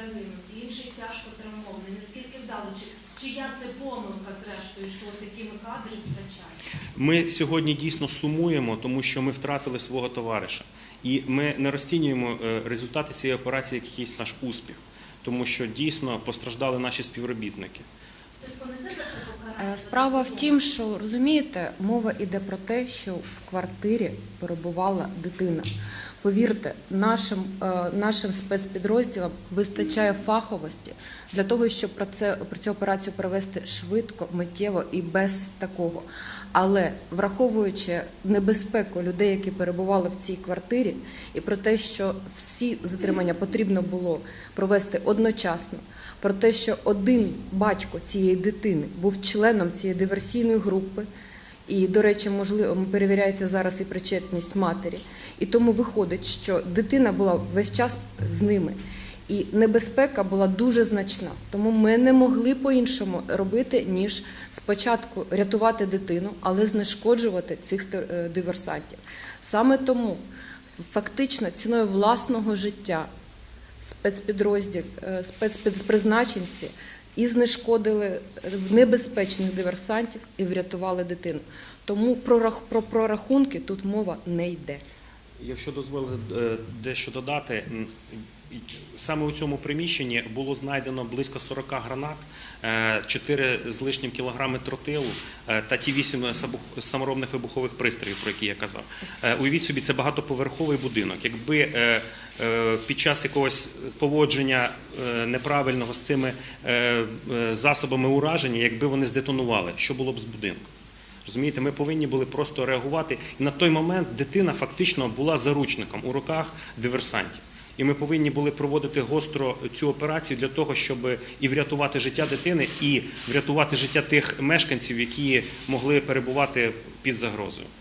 загинути, інший тяжко травмований. Наскільки вдало? Чи, чия це помилка, зрештою, що такими кадри втрачають? Ми сьогодні дійсно сумуємо, тому що ми втратили свого товариша. І ми не розцінюємо е, результати цієї операції як якийсь наш успіх, тому що дійсно постраждали наші співробітники. Е, Справа в тім, що розумієте, мова йде про те, що в квартирі перебувала дитина. Повірте, нашим, е, нашим спецпідрозділам вистачає фаховості для того, щоб про це про цю операцію провести швидко, миттєво і без такого. Але враховуючи небезпеку людей, які перебували в цій квартирі, і про те, що всі затримання потрібно було провести одночасно, про те, що один батько цієї дитини був членом цієї диверсійної групи. І, до речі, можливо, перевіряється зараз і причетність матері. І тому виходить, що дитина була весь час з ними. І небезпека була дуже значна. Тому ми не могли по-іншому робити, ніж спочатку рятувати дитину, але знешкоджувати цих е, диверсантів. Саме тому фактично ціною власного життя спецпідрозділ, е, спецпризначенці і знешкодили небезпечних диверсантів і врятували дитину. Тому про рах- про прорахунки тут мова не йде. Якщо дозволити е, дещо додати, саме у цьому приміщенні було знайдено близько 40 гранат, 4 з лишнім кілограми тротилу е, та ті 8 сабу- саморобних вибухових пристроїв, про які я казав. Е, Уявіть собі, це багатоповерховий будинок. Якби е, е, під час якогось поводження е, неправильного з цими е, е, засобами ураження, якби вони здетонували, що було б з будинком? Розумієте, ми повинні були просто реагувати. І на той момент дитина фактично була заручником у руках диверсантів. І ми повинні були проводити гостро цю операцію для того, щоб і врятувати життя дитини, і врятувати життя тих мешканців, які могли перебувати під загрозою.